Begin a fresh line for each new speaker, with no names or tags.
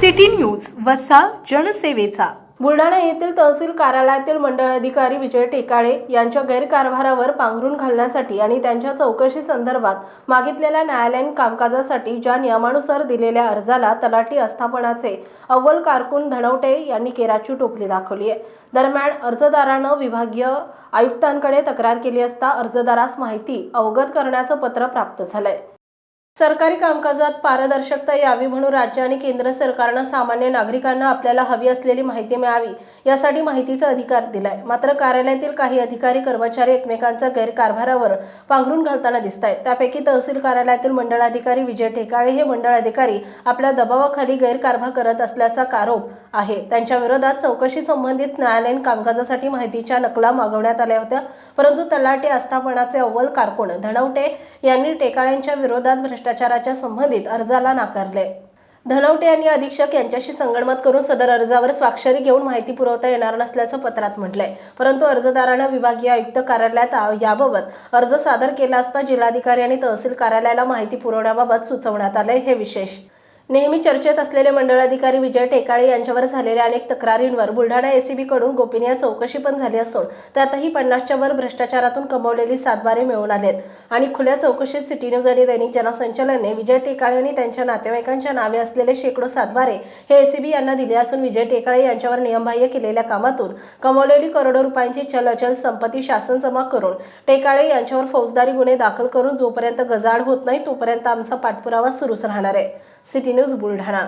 City news वसा जनसेवेचा.
बुलढाणा येथील तहसील कार्यालयातील मंडळ अधिकारी विजय टेकाळे यांच्या गैरकारभारावर पांघरून घालण्यासाठी आणि त्यांच्या चौकशी संदर्भात मागितलेल्या न्यायालयीन कामकाजासाठी ज्या नियमानुसार दिलेल्या अर्जाला तलाठी आस्थापनाचे अव्वल कारकून धनवटे यांनी केराची टोपली दाखवली आहे. दरम्यान अर्जदारानं विभागीय आयुक्तांकडे तक्रार केली असता अर्जदारास माहिती अवगत करण्याचं पत्र प्राप्त झालंय. सरकारी कामकाजात पारदर्शकता यावी म्हणून राज्य आणि केंद्र सरकारनं सामान्य नागरिकांना आपल्याला हवी असलेली माहिती मिळावी यासाठी माहितीचा अधिकार दिलाय. मात्र कार्यालयातील काही अधिकारी कर्मचारी एकमेकांच्या गैरकारभारावर पांघरून घालताना दिसत आहेत त्यापैकी तहसील कार्यालयातील मंडळ अधिकारी विजय ठेकाळे हे मंडळ अधिकारी आपल्या दबावाखाली गैरकारभार करत असल्याचा आरोप आहे. त्यांच्या विरोधात चौकशी संबंधित न्यायालयीन कामकाजासाठी माहितीच्या नकला मागवण्यात आल्या होत्या परंतु तलाटे आस्थापनाचे अव्वल कारकून धनवटे यांनी टेकाळ्यांच्या विरोधात भ्रष्टाचाराच्या संबंधित अर्जाला नाकारले. धनवटे यांनी अधीक्षक यांच्याशी संगणमत करून सदर अर्जावर स्वाक्षरी घेऊन माहिती पुरवता येणार नसल्याचं पत्रात म्हटलंय. परंतु अर्जदारानं विभागीय आयुक्त कार्यालयात याबाबत अर्ज सादर केला असता जिल्हाधिकारी आणि तहसील कार्यालयाला माहिती पुरवण्याबाबत सुचवण्यात आलंय हे विशेष. नेहमी चर्चेत असलेले मंडळाधिकारी विजय टेकाळे यांच्यावर झालेल्या अनेक तक्रारींवर बुलढाणा एसीबीकडून गोपनीय चौकशी पण झाली असून त्यातही पन्नासच्या वर भ्रष्टाचारातून कमवलेली सातबारे मिळून आलेत. आणि खुल्या चौकशीत सिटी न्यूज आणि दैनिक जनसंचलनने विजय टेकाळे आणि त्यांच्या नातेवाईकांच्या नावे असलेले शेकडो सातबारे हे एसीबी यांना दिले असून विजय टेकाळे यांच्यावर नियमबाह्य केलेल्या कामातून कमवलेली करोडो रुपयांची चल अचल संपत्ती शासन जमा करून टेकाळे यांच्यावर फौजदारी गुन्हे दाखल करून जोपर्यंत गजाड होत नाही तोपर्यंत आमचा पाठपुरावा सुरूच राहणार आहे. City news Buldhana